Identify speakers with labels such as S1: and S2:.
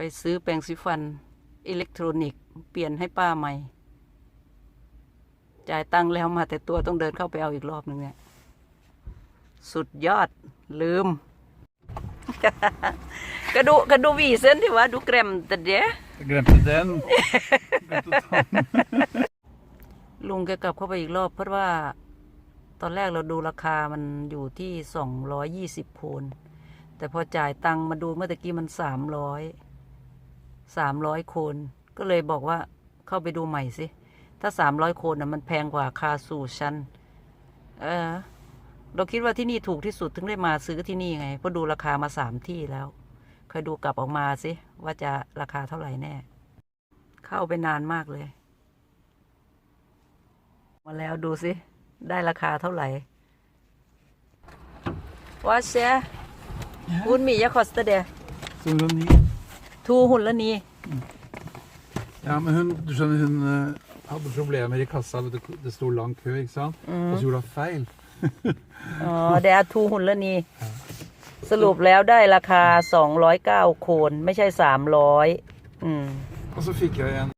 S1: ไปซื้อแปรงสีฟัน อิเล็กทรอนิกส์เปลี่ยนให้ป้าใหม่ จ่ายตังค์แล้วมาแต่ตัวต้องเดินเข้าไปเอาอีกรอบหนึ่งเนี่ย สุดยอดลืม กระดูกระดูวีเส้นที่ว่าดูแกรมแต่เดี๋ยว
S2: Jag glömde den. Glömde ta den.
S1: ลุงแกกลับเข้าไปอีกรอบ เพราะว่า ตอนแรกเราดูราคามันอยู่ที่สองร้อยยี่สิบโคนแต่พอจ่ายตังค์มาดูเมื่อตะกี้มันสามร้อย สามร้อยโคน ก็เลยบอกว่าเข้าไปดูใหม่สิ ถ้าสามร้อยโคนน่ะมันแพงกว่าคาสูชันเออ เราคิดว่าที่นี่ถูกที่สุดถึงได้มาซื้อที่นี่ไง เพราะดูราคามาสามที่แล้วเคยดูกลับออกมาสิ ว่าจะราคาเท่าไหร่แน่ เข้าไปนานมากเลย มาแล้วดูสิ ได้ราคาเท่าไหร่ว่าเสียคุณมียาคอสเตเด
S2: Så hon,
S1: ทูหุ่น ละนี้
S2: ja, men hun, du skjønner, hun eh, hadde problemer i kassa. Det, det sto lang kø, ikke sant? Og så gjorde hun feil.
S1: อ๋อเดี๋ยวทูหุ่นละนี้สรุปแล้วได้ราคาสองร้อยเก้าโคน ไม่ใช่สามร้อยอืม
S2: Og så fikk jeg en